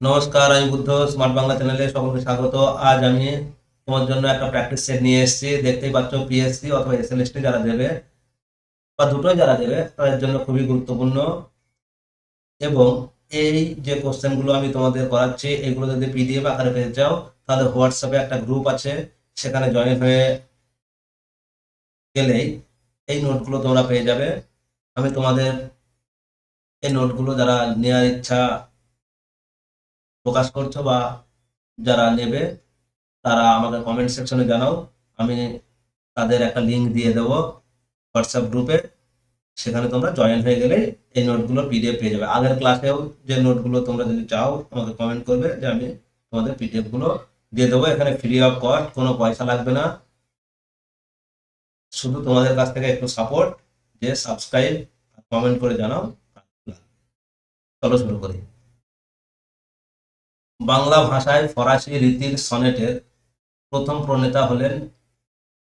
নমস্কার, আমি বুদ্ধ স্মার্ট বাংলা চ্যানেলে সকলকে স্বাগত। আজ আমি তোমার জন্য একটা প্র্যাকটিস সেট নিয়ে এসেছি। দেখতেই পাচ্ছ পিএসসি অথবা এসএলএসটি যারা দেবে, বা দুটোই যারা দেবে, তাদের জন্য খুবই গুরুত্বপূর্ণ। এবং এই যে কোশ্চেনগুলো আমি তোমাদের করাচ্ছি, এগুলো যদি পিডিএফ আকারে পেয়ে যাও তাহলে হোয়াটসঅ্যাপে একটা গ্রুপ আছে। সেখানে জয়েন হয়ে গেলেই এই নোটগুলো তোমরা পেয়ে যাবে। আমি তোমাদের এই নোটগুলো যারা নেওয়ার ইচ্ছা প্রকাশ করছ বা যারা নেবে, তারা আমাকে কমেন্ট সেকশনে জানাও। আমি তাদের একটা লিঙ্ক দিয়ে দেবো হোয়াটসঅ্যাপ গ্রুপে সেখানে তোমরা জয়েন হয়ে গেলে এই নোটগুলো পিডিএফ পেয়ে যাবে। আগের ক্লাসেও যে নোটগুলো তোমরা যদি চাও, আমাকে কমেন্ট করবে যে আমি তোমাদের পিডিএফগুলো দিয়ে দেবো। এখানে ফ্রি অফ কস্ট কোনো পয়সা লাগবে না। শুধু তোমাদের কাছ থেকে একটু সাপোর্ট যে সাবস্ক্রাইব কমেন্ট করে জানাও। চলো শুরু করি। বাংলা ভাষায় ফরাসি রীতির সনেটের প্রথম প্রণেতা হলেন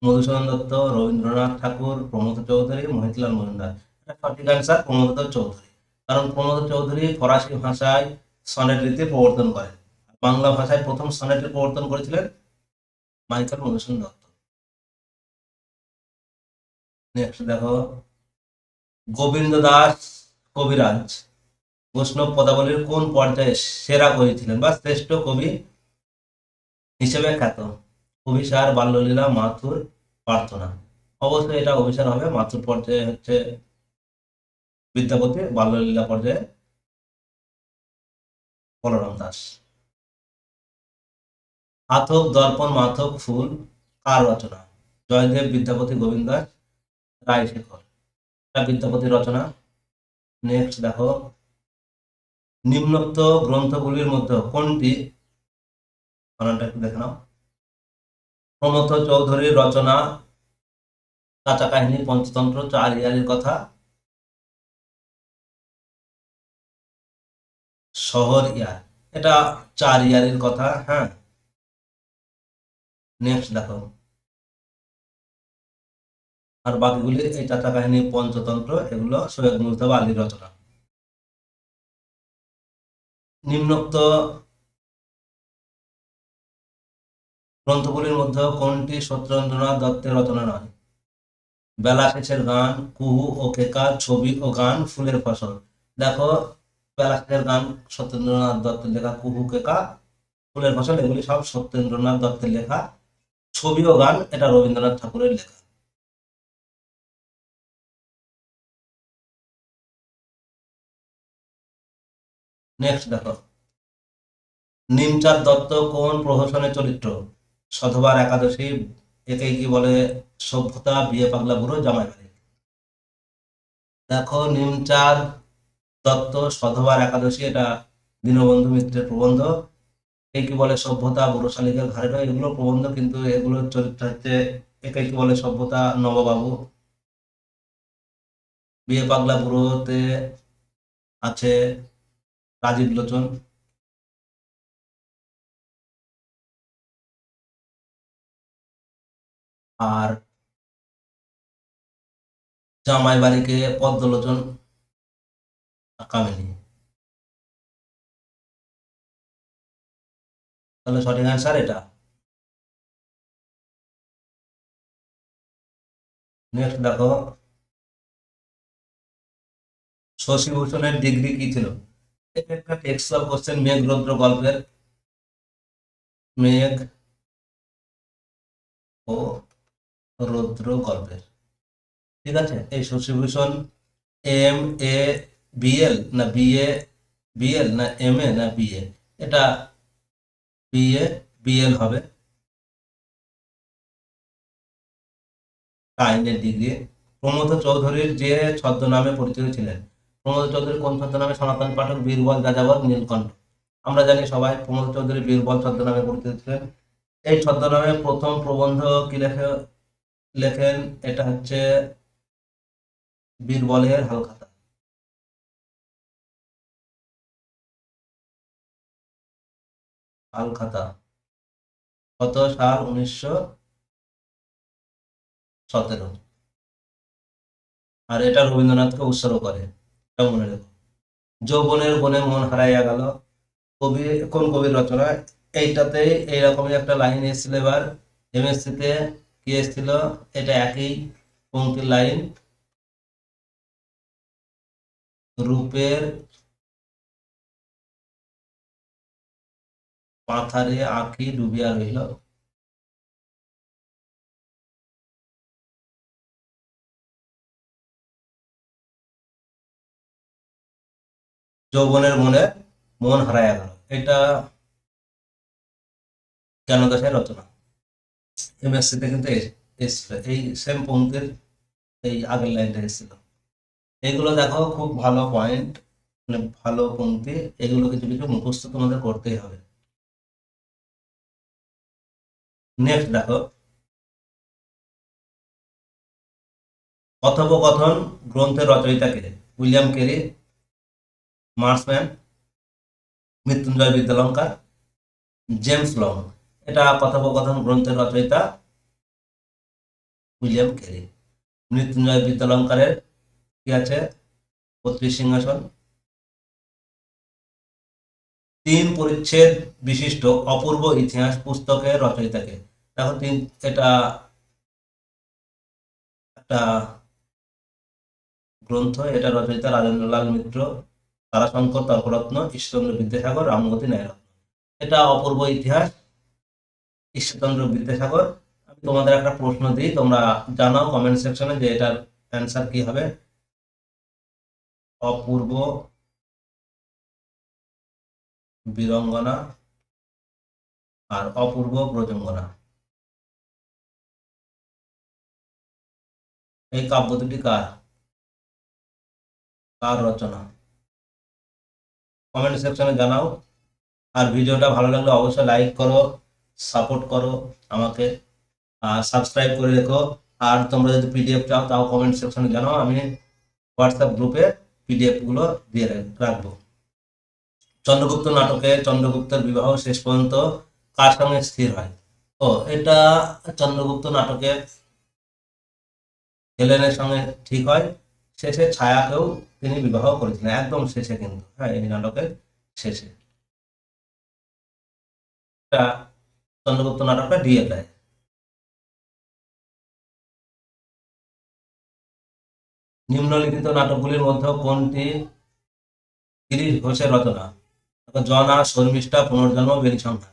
মধুসূদন দত্ত, রবীন্দ্রনাথ ঠাকুর, প্রমোদ চৌধুরী, মহিতলাল মজুমদার। এটা সঠিক অ্যান্সার প্রমোদ চৌধুরী। কারণ প্রমোদ চৌধুরী ফরাসি ভাষায় সনেট রীতি প্রবর্তন করেন। বাংলা ভাষায় প্রথম সনেটের প্রবর্তন করেছিলেন মাইকেল মধুসূদন দত্ত। নেক্সট দেখো, গোবিন্দ দাস কবিরাজ। বৈষ্ণব পদাবলীর কোন পর্যায়ে সেরা কবি ছিলেন বা শ্রেষ্ঠ কবি হিসেবে খ্যাত? অভিসার, বাল্যলীলা, মাথুর, প্রার্থনা। অবশ্যই এটা অভিসার হবে। মাথুর পর্যায়ে হচ্ছে বিদ্যাপতি, বাল্যলীলা পর্যায়ে বলরাম দাস। আথক, দর্পণ, মাথক, ফুল, কার রচনা? জয়দেব, বিদ্যাপতি, গোবিন্দ দাস, রায়শেখর। এটা বিদ্যাপতির রচনা। নেক্সট দেখো। নিম্নোক্ত গ্রন্থগুলির মধ্যে কোনটি? দেখে নাও। প্রমথ চৌধুরীর রচনা কাঁচা কাহিনী পঞ্চতন্ত্র, চার ইয়ারির কথা। শহর ইয়ার, এটা চার ইয়ারের কথা হ্যাঁ। নেক্সট দেখো। আর বাকিগুলি এই চাচা কাহিনী পঞ্চতন্ত্র, এগুলো সৈয়দ মুজতবা আলীর রচনা। নিম্নোক্ত গ্রন্থগুলির মধ্যে কোনটি সত্যেন্দ্রনাথ দত্তের রচনা নয়? বেলা শেষের গান, কুহু ও কেকা, ছবি ও গান, ফুলের ফসল। দেখো, বেলা শেষের গান, সত্যেন্দ্রনাথ দত্তের লেখা, কুহু, কেকা, ফুলের ফসল, এগুলি সব সত্যেন্দ্রনাথ দত্তের লেখা। ছবি ও গান, এটা রবীন্দ্রনাথ ঠাকুরের লেখা। নেক্সট দেখো। নিমচাঁদ দত্ত কোন প্রহসনের চরিত্র? সধবার একাদশী, একে কি বলে? সভ্যতা, বিয়ে পাগলা বুড়ো, জামাই বাড়ি। দেখো, নিমচাঁদ দত্ত সধবার একাদশী, এটা দীনবন্ধু মিত্রের প্রবন্ধ। একে কি বলে? সভ্যতা, বুড়ো শালিকের ঘাড়ে রয় এগুলো প্রবন্ধ, কিন্তু এগুলোর চরিত্র হচ্ছে একে কি বলে? সভ্যতা, নববাবু। বিয়ে পাগলা বুড়োতে আছে রাজীব লোচন। আর জামাই বাড়িকে পদ্মলোচন কামিনী। তাহলে সঠিক অ্যান্সার এটা। নেক্সট দেখো। শশীভূষণের ডিগ্রি কি ছিল? এটা একটা টেক্সচুয়াল কোশ্চেন মেঘ রৌদ্র গল্পের। মেঘ ও রৌদ্র গল্পের। ঠিক আছে? এই শশীভূষণ এম এ বিএল না বিএ বিএল না এম এ না বিএ এটা বিএ বিএল হবে। আইনের ডিগ্রি প্রমোদ চৌধুরীর যে ছদ্মনামে পরিচিত ছিলেন প্রমোদ চৌধুরী কোন ছদ্মনামে সনাতন পাঠক বীরবল যাযাবর নীলকণ্ঠ। আমরা জানি সবাই প্রমোদ চৌধুরী বীরবল ছদ্মনামে পরিচিত ছিলেন। এই ছদ্মনামে প্রথম প্রবন্ধ কি লেখে, লেখেন? এটা হচ্ছে বীরবলের হালখাতা। হালখাতা। কত সাল? উনিশশো সতেরো। আর এটা রবীন্দ্রনাথকে উৎসর্গ করে। মনে যৌবনের বনে মন হারাইয়া গেল। কবি, কোন কবির রচনা? এইটাতে এইরকমই একটা লাইন এসেছিল এবার। এমএসসি তে কি এসেছিল? এটা একই পঙ্ক্তির লাইন। রূপের পাথারে আঁকি ডুবিয়া রইল। যৌবনের মনে মন হারায়া গেল। এটা জ্ঞান দাসের রচনা? এমএসসিতে কিন্তু এস- এসছিল, এই সেম পঙ্ক্তির এই আগের লাইনটা এসেছিল। এগুলো দেখো, খুব ভালো পয়েন্ট মানে ভালো পঙ্ক্তি এগুলো কিছু কিছু মুখস্থ তোমাদের করতেই হবে। নেক্সট দেখো। কথোপকথন গ্রন্থের রচয়িতা রচয়িতাকে William Carey Marshman Mrityunjay Vidyalankar James Long এটা কথোপকথন গ্রন্থের রচয়িতা উইলিয়াম কেরি। মৃত্যুঞ্জয় বিদ্যালঙ্কারের কি আছে? পত্রী সিংহাসন। তিন পরিচ্ছেদ বিশিষ্ট অপূর্ব ইতিহাস পুস্তকের রচয়িতাকে। দেখো তিন, এটা একটা গ্রন্থ, এটা রচয়িতা রাজেন্দ্রলাল মিত্র। তারাশঙ্কর, তর্করত্ন ঈশ্বরচন্দ্র বিদ্যাসাগর, রামগতি ন্যায়রত্ন এটা অপূর্ব ইতিহাস ঈশ্বরচন্দ্র বিদ্যাসাগর। আমি তোমাদের একটা প্রশ্ন দিই, তোমরা জানাও কমেন্ট সেকশনে যে এটার অ্যান্সার কি হবে। অপূর্ব বীরঙ্গনা আর অপূর্ব প্রজঙ্গনা এই কাব্য দুটি কার? কার রচনা? কমেন্ট সেকশনে জানাও। আর ভিডিওটা ভালো লাগলে অবশ্যই লাইক করো সাপোর্ট করো আমাকে, আর সাবস্ক্রাইব করে রেখো। আর তোমরা যদি পিডিএফ চাও, তাও কমেন্ট সেকশনে জানাও। আমি হোয়াটসঅ্যাপ গ্রুপে পিডিএফগুলো দিয়ে রাখব। চন্দ্রগুপ্ত নাটকে চন্দ্রগুপ্তের বিবাহ শেষ পর্যন্ত কার সঙ্গে স্থির হয়? ও, এটা চন্দ্রগুপ্ত নাটকে হেলেনের সঙ্গে ঠিক হয়। শেষে ছায়াকেও তিনি বিবাহ করেছিলেন একদম শেষে কিন্তু হ্যাঁ এই নাটকের শেষে। চন্দ্রগুপ্ত নাটকটা দিয়ে দেয়। নিম্নলিখিত নাটকগুলির মধ্যে কোনটি? গিরিশ ঘোষের রচনা। জনা, শর্মিষ্ঠা, পুনর্জন্ম বেরি সংখ্যা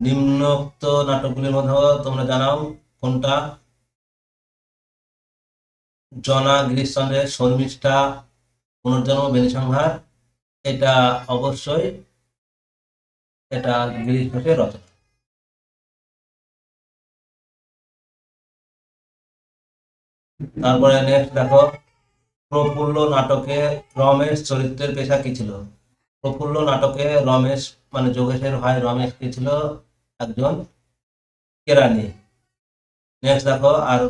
নিম্নোক্ত নাটকগুলির মধ্যে তোমরা জানাও কোনটা? জনা গিরিশচন্দ্রের শর্মিষ্ঠা পুনর্জন্ম বেনি সংহার, এটা অবশ্যই এটা গিরিশ ঘোষের রচনা। তারপরে নেক্সট দেখো, প্রফুল্ল নাটকে রমেশ চরিত্রের পেশা কি ছিল? প্রফুল্ল নাটকে রমেশ মানে যোগেশের ভাই রমেশ কি ছিল? একজন কেরানি। নেক্সট দেখো, আর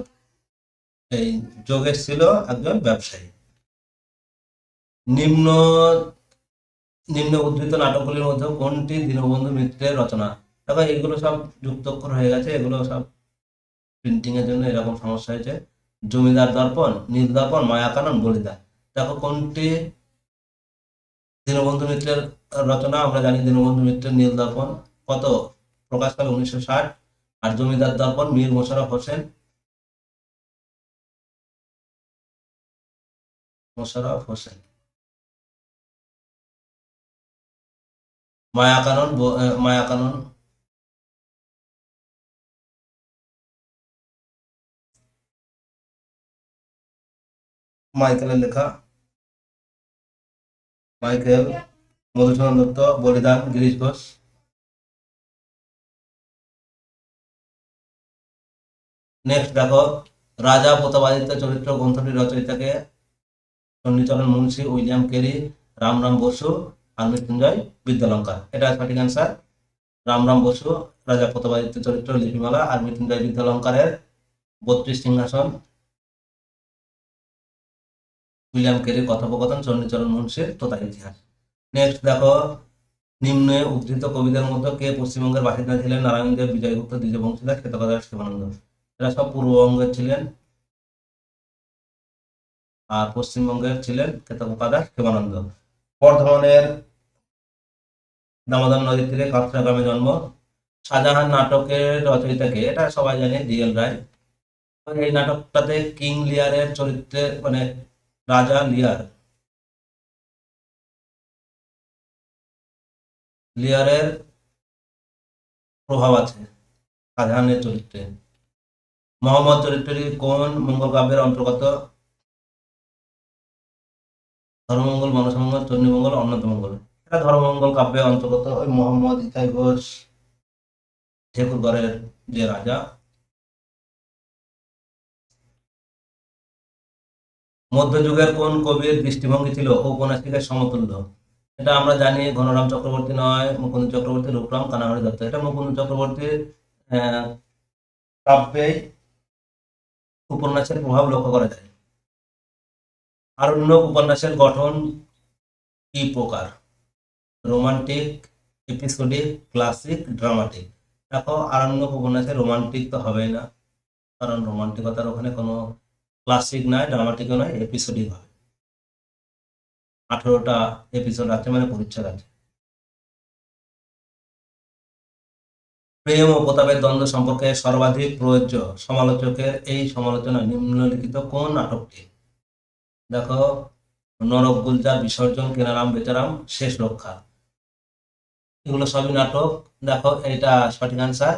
এই যোগেশ ছিল একজন ব্যবসায়ী। নিম্ন নিম্ন উদ্ধৃত নাটকগুলির মধ্যে কোনটি দীনবন্ধু মিত্রের রচনা? দেখো, এগুলো সব যুক্তক্ষর হয়ে গেছে, এগুলো সব প্রিন্টিং এর জন্য এরকম সমস্যা হয়েছে। জমিদার দর্পণ নীল দর্পণ মায়াকানন বলিদা দেখো, কোনটি দীনবন্ধু মিত্রের রচনা? আমরা জানি দীনবন্ধু মিত্রের নীল দর্পণ কত প্রকাশকাল উনিশশো ষাট। আর জমিদার দর্পণ, মীর মোশাররফ হোসেন মোশাররফ হোসেন। মায়াকানন ব- আহ, মায়াকানন। মাইকেলের লেখা। মাইকেল মধুসূদন দত্ত বলিদান গিরিশ ঘোষ। নেক্সট দেখো রাজা প্রতাপাদিত্য চরিত্র গ্রন্থটির রচয়িতাকে চণ্ডীচরণ মুন্সী উইলিয়াম কেরি রামরাম বসু। আর মৃত্যুঞ্জয় বিদ্যালঙ্কার। এটা সঠিক অ্যান্সার রামরাম বসু, রাজা প্রতাপাদিত্য চরিত্র, লিপিমালা। আর মৃত্যুঞ্জয় বিদ্যালঙ্কারের বত্রিশ সিংহাসন। উইলিয়াম কেরির কথোপকথন, চণ্ডীচরণ মুন্সির তোতা ইতিহাস। নেক্সট দেখো, নিম্নে উদ্ধৃত কবিদের মধ্যে কে পশ্চিমবঙ্গের বাসিন্দা ছিলেন? নারায়ণ দেব, বিজয়গুপ্ত দ্বিজবংশীদাস কেতকদাস শিবানন্দ। এরা সব পূর্ববঙ্গের ছিলেন। আর পশ্চিমবঙ্গের ছিলেন কেতকদাস শিবানন্দ। বর্ধমানের দামোদর নদীর তীরে কাঁচরা গ্রামে জন্ম। শাহজাহান নাটকের রচয়িতাকে, এটা সবাই জানে ডিএল রায়। এই নাটকটাতে কিং লিয়ারের চরিত্রে মানে রাজা লিয়ার। লিয়ারের প্রভাব আছে শাহজাহানের চরিত্রে। মোহাম্মদ চরিত্রটি কোন মঙ্গল কাব্যের অন্তর্গত? ধর্মমঙ্গল, মনসমঙ্গল চন্ডীমঙ্গল অন্নতমঙ্গল। এটা ধর্মমঙ্গল কাব্যের অন্তর্গত ওই মোহাম্মদ ইতাই ঘোষ ঠেকুরগড়ের যে রাজা। মধ্যযুগের কোন কবির দৃষ্টিভঙ্গি ছিল? ঔপন্যাসিকের সমতুল্য। এটা আমরা জানি ঘনরাম চক্রবর্তী নয়, মুকুন্দ চক্রবর্তী রূপরাম কানাহারি দত্ত। এটা মুকুন্দ চক্রবর্তীর কাব্যে উপন্যাসের প্রভাব লক্ষ্য করা যায়। আরণ্যক উপন্যাসের গঠন কি প্রকার? রোমান্টিক এপিসোডিক ক্লাসিক ড্রামাটিক দেখো, আরণ্যক উপন্যাসে রোমান্টিক তো হবেই না। কারণ রোমান্টিকতার ওখানে কোনো ক্লাসিক নয় ড্রামাটিকও নয় এপিসোডিক হবে আঠেরোটা এপিসোড আছে মানে পরিচ্ছদ আছে। প্রেম ও প্রতাপের দ্বন্দ্ব সম্পর্কে সর্বাধিক প্রযোজ্য সমালোচকের এই সমালোচনা নিম্নলিখিত কোন নাটকটি? দেখো, নরক গুলজার, বিসর্জন, কেনারাম, বেচারাম, শেষ রক্ষা। এগুলো সবই নাটক। দেখো এটা সঠিক আনসার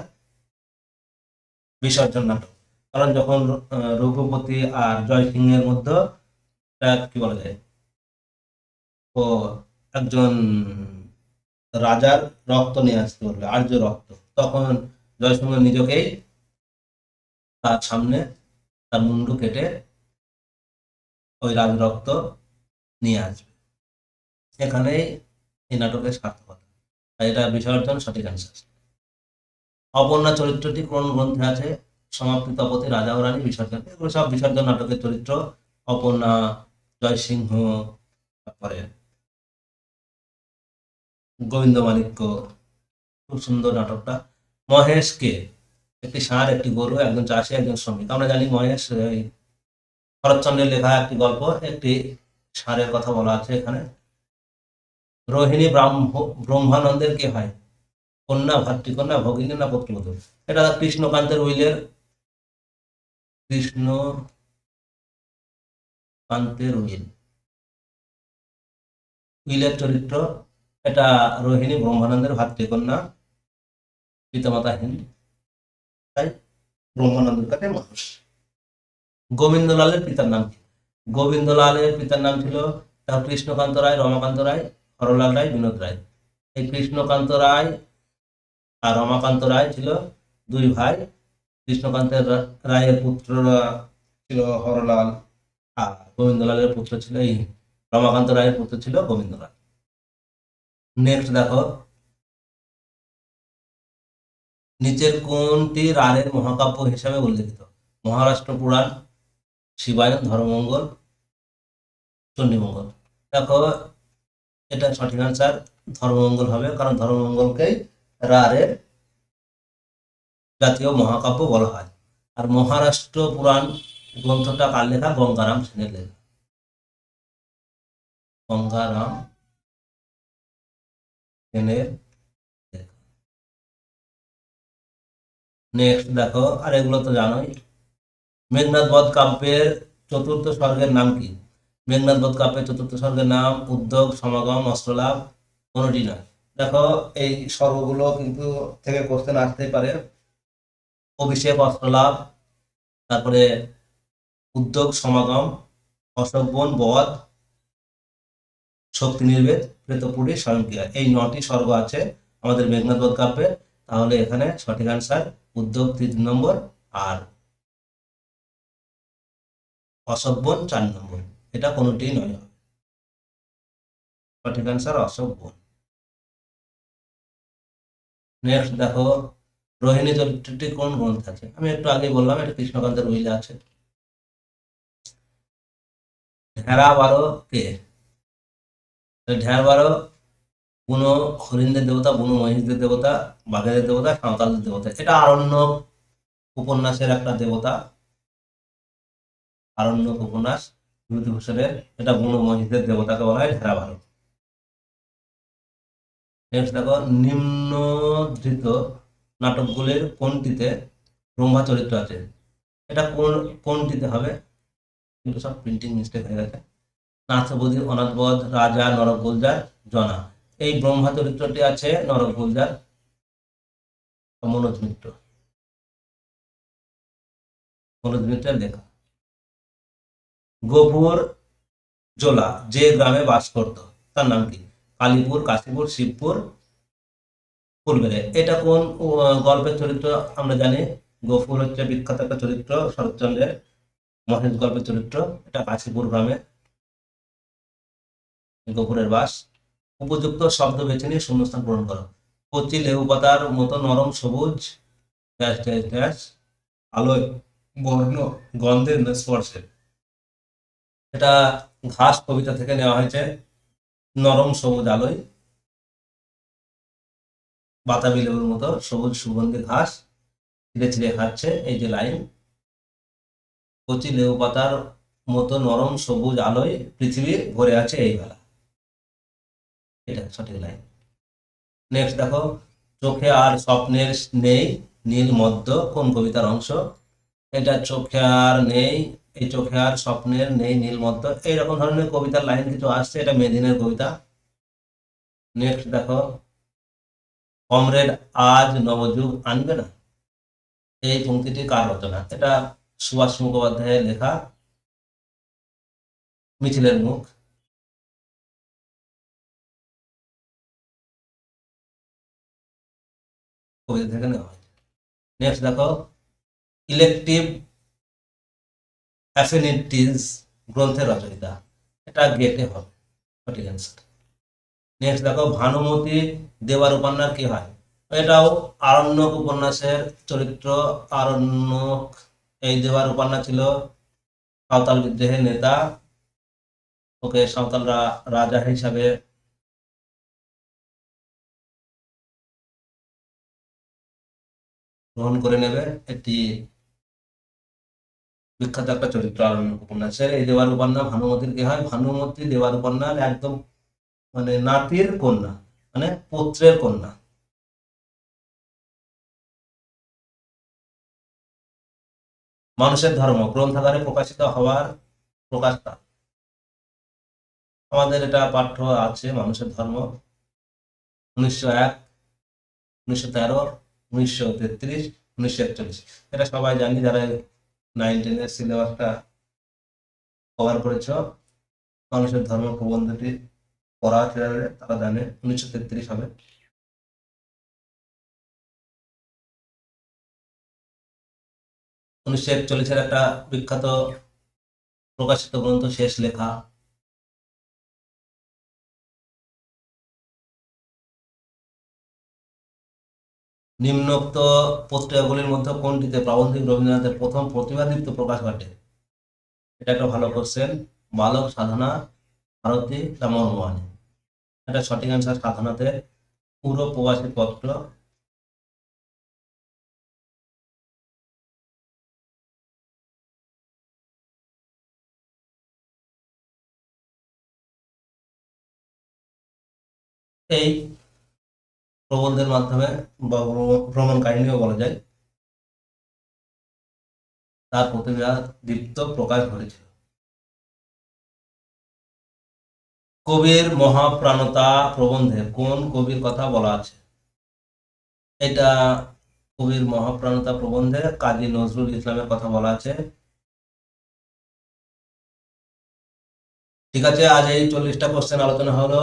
বিসর্জন নাটক। কারণ যখন রঘুপতি আর জয় সিংহের মধ্যে কি বলা যায়? ও একজন রাজার রক্ত নিয়ে আসতে বলবে আর্য রক্ত। তখন জয় জয়সিংহ নিজেকেই তার সামনে তার মুন্ডু কেটে ওই রাজ রক্ত নিয়ে আসবে। এখানেই এই নাটকের সার্থকতা। এটা বিসর্জন সঠিক অ্যান্সার অপর্ণা চরিত্রটি কোন গ্রন্থে আছে? সমাপ্তি তপতি রাজা ও রানী বিসর্জন। এগুলো সব বিসর্জন নাটকের চরিত্র। অপর্ণা জয়সিংহ তারপরে গোবিন্দ মাণিক্য। খুব সুন্দর নাটকটা। মহেশকে একটি ষাঁড় একটি গরু, একজন চাষি, একজন শ্রমিক। আমরা জানি মহেশ শরৎচন্দ্রের লেখা একটি গল্প, একটি ষাঁড়ের কথা বলা আছে এখানে। রোহিণী ব্রাহ্ম- ব্রহ্মানন্দের কে হয়। কন্যা, ভাতৃকন্যা, ভগিনী না পুত্রবধূ? এটা কৃষ্ণকান্তের উইলের কৃষ্ণ কান্তের উইল। উইলের চরিত্র, এটা রোহিণী, ব্রহ্মানন্দের ভাতৃকন্যা পিতামাতাহীন তাই ব্রহ্মানন্দের কাছে মানুষ। গোবিন্দলালের পিতার নাম কি? গোবিন্দলালের পিতার নাম ছিল তার কৃষ্ণকান্ত রায়, রমাকান্ত রায় হরলাল রায়, বিনোদ রায়। এই কৃষ্ণকান্ত রায় আর রমাকান্ত রায় ছিল দুই ভাই। কৃষ্ণকান্তের রায়ের পুত্ররা ছিল হরলাল আর গোবিন্দলালের পুত্র ছিল এই রমাকান্ত রায়ের পুত্র ছিল গোবিন্দ রায় নেক্সট দেখো। নিচের কোনটি রায়ের মহাকাব্য হিসাবে উল্লেখিত? মহারাষ্ট্র পুরাণ, শিবায়ন, ধর্মমঙ্গল, চণ্ডীমঙ্গল। দেখো এটা সঠিক আনসার ধর্মমঙ্গল হবে, কারণ ধর্মমঙ্গলকেই রারের জাতীয় মহাকাব্য বলা হয়। আর মহারাষ্ট্র পুরাণ গ্রন্থটা কার লেখা? গঙ্গারাম সেনের লেখা। গঙ্গারাম সেনের নেক্সট দেখো, আর এগুলো তো জানোই। মেঘনাথ বধ কাব্যের চতুর্থ স্বর্গের নাম কি? মেঘনাথ বধ কাব্যের চতুর্থ স্বর্গের নাম, উদ্যোগ, সমাগম, অস্ত্রলাভ, কোনোটি নয় দেখো, এই স্বর্গগুলো কিন্তু থেকে কোশ্চেন আসতেই পারে। অভিষেক, অস্ত্রলাভ, তারপরে উদ্যোগ, সমাগম অশোকবন বধ, শক্তি নির্বেদ, প্রেতপুরী, স্বয়ংক্রিয়া। এই নটি স্বর্গ আছে আমাদের মেঘনাথ বধ কাব্যে। তাহলে এখানে সঠিক আনসার উদ্যোগ, তিন নম্বর, আর অশোকবন চার নম্বর। এটা কোনোটি নয়। সঠিক আনসার অশোকবন নেক্সট দেখো, রোহিণী চরিত্রটি কোন গ্রন্থ আছে? আমি একটু আগে বললাম, এটা কৃষ্ণকান্তের উইলে আছে। ঢেরা বারো কে? ঢের বারো, বুনো হরিণদের দেবতা, বুনো মহিষদের দেবতা, বাঘেদের দেবতা, সাঁওতালদের দেবতা। এটা আরণ্য উপন্যাসের একটা দেবতা। আরণ্য উপন্যাস। বিভূতিভূষণের এটা বুনো মহিষদের দেবতাকে বলা হয় ঢেরা বারো নেক্সট দেখো, নিম্নধৃত নাটকগুলির কোনটিতে ব্রহ্মা চরিত্র আছে? এটা কোন, কোনটিতে হবে? এগুলো সব প্রিন্টিং মিস্টেক হয়ে গেছে। নাথবধি অনাথবধ, রাজা, নরক গুলজার, জনা। এই ব্রহ্মা চরিত্রটি আছে নরক গুলজার মনোজ মিত্র। মনোজ মিত্রের লেখা। গোপুর জোলা, যে গ্রামে বাস করত, তার নাম কি? কালীপুর, কাশীপুর, শিবপুর, পূর্বের। এটা কোন গল্পের চরিত্র আমরা জানি? গফুর হচ্ছে বিখ্যাত একটা চরিত্র, শরৎচন্দ্রের মহেশ গল্পের চরিত্র। এটা কাশীপুর গ্রামে গফুরের বাস। উপযুক্ত শব্দ বেছে নিয়ে শূন্যস্থান পূরণ করো। কচি লেবু পাতার মতো নরম সবুজ ড্যাশ আলোয় বর্ণ গন্ধের স্পর্শে। এটা ঘাস কবিতা থেকে নেওয়া হয়েছে। নরম সবুজ আলোয়। বাতাবি লেবুর মতো সবুজ সুগন্ধি ঘাস ছিঁড়ে ছিঁড়ে খাচ্ছে এই যে লাইন। কচি লেবু পাতার মতো নরম সবুজ আলোয় পৃথিবী ভরে আছে এই বেলা এটা সঠিক লাইন। নেক্সট দেখো, চোখে আর স্বপ্নের নেই নীল মদ্য কোন কবিতার অংশ? এটা চোখে আর নেই এই চোখে আর স্বপ্নের নেই নীল মদ্য। এইরকম ধরনের কবিতার লাইন কিছু আসছে, এটা মেদিনের কবিতা। নেক্সট দেখো। কমরেড আজ নবযুগ আনবে না। এই পংক্তিটি কার রচনা? এটা সুভাষ মুখোপাধ্যায়ের লেখা। মিছিলের মুখ। কবিতা থেকে নেওয়া নেক্সট দেখো। ইলেকটিভ অ্যাফিনিটিস গ্রন্থের রচয়িতা। এটা গেটে হবে। সঠিক অ্যান্সার নেক্সট দেখো, ভানুমতি দেওয়ার উপন্যাস কি হয়? এটাও আরণ্যক উপন্যাসের চরিত্র, আরণ্যক। এই দেওয়ার উপন্যাস ছিল সাঁওতাল বিদ্রোহের নেতা। ওকে সাঁওতালরা রাজা হিসাবে গ্রহণ করে নেবে। একটি বিখ্যাত একটা চরিত্র উপন্যাসের এই দেওয়ার উপন্যাস ভানুমতির কি হয়? ভানুমতি দেওয়ার উপন্যাস একদম মানে নাতির কন্যা মানে পুত্রের কন্যা। মানুষের ধর্ম, গ্রন্থাগারে প্রকাশিত হওয়ার প্রকাশটা। আমাদের এটা পাঠ্য আছে, মানুষের ধর্ম। উনিশশো এক, উনিশশো তেরো, উনিশশো তেত্রিশ, উনিশশো একচল্লিশ। এটা সবাই জানি, যারা নাইন টেনের সিলেবাসটা কভার করেছ মানুষের ধর্ম প্রবন্ধটি পড়া আছে তারা জানে, উনিশশো তেত্রিশ হবে উনিশশো একচল্লিশের একটা বিখ্যাত প্রকাশিত গ্রন্থ শেষ লেখা। নিম্নোক্ত পত্রিকাগুলির মধ্যে কোনটিতে প্রাবন্ধিক রবীন্দ্রনাথের প্রথম প্রতিভাদীপ্ত প্রকাশ ঘটে? এটা একটা ভালো কোশ্চেন বালক, সাধনা ভারতী রামরমানী এটা সঠিক অ্যান্সার সাধনাতে। পুরো প্রবাসী পত্র। এই প্রবন্ধের মাধ্যমে বা ভ্রমণ কাহিনীও বলা যায়। তার প্রতিভা দীপ্ত প্রকাশ ঘটেছিল। কবির মহাপ্রাণতা প্রবন্ধে কোন কবির কথা বলা আছে? এটা কবির মহাপ্রাণতা প্রবন্ধে কাজী নজরুল ইসলামের কথা বলা আছে। ঠিক আছে, আজ এই চল্লিশটা কোশ্চেন আলোচনা হলো।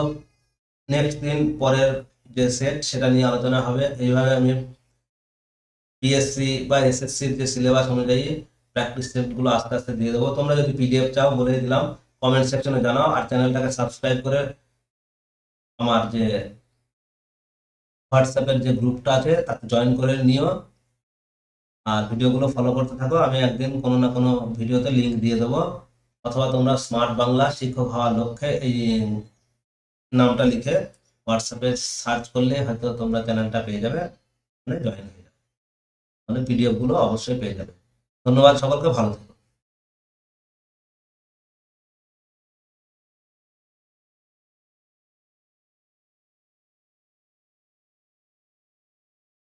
নেক্সট দিন পরের যে সেট সেটা নিয়ে আলোচনা হবে। এইভাবে আমি পিএসসি বা এসএসসির যে সিলেবাস অনুযায়ী প্র্যাকটিস সেটগুলো আস্তে আস্তে দিয়ে দেবো। তোমরা যদি পিডিএফ চাও বলে দিলাম কমেন্ট সেকশনে জানাও আর চ্যানেলটাকে সাবস্ক্রাইব করে আমার যে হোয়াটসঅ্যাপের যে গ্রুপটা আছে তাতে জয়েন করে নিও। আর ভিডিওগুলো ফলো করতে থাকো। আমি একদিন কোনো না কোনো ভিডিওতে লিঙ্ক দিয়ে দেবো। অথবা তোমরা স্মার্ট বাংলা শিক্ষক হওয়ার লক্ষ্যে এই নামটা লিখে হোয়াটসঅ্যাপে সার্চ করলে হয়তো তোমরা চ্যানেলটা পেয়ে যাবে মানে জয়েন হয়ে যাবে। মানে পিডিএফগুলো অবশ্যই পেয়ে যাবে। ধন্যবাদ সকলকে, ভালো থেকো।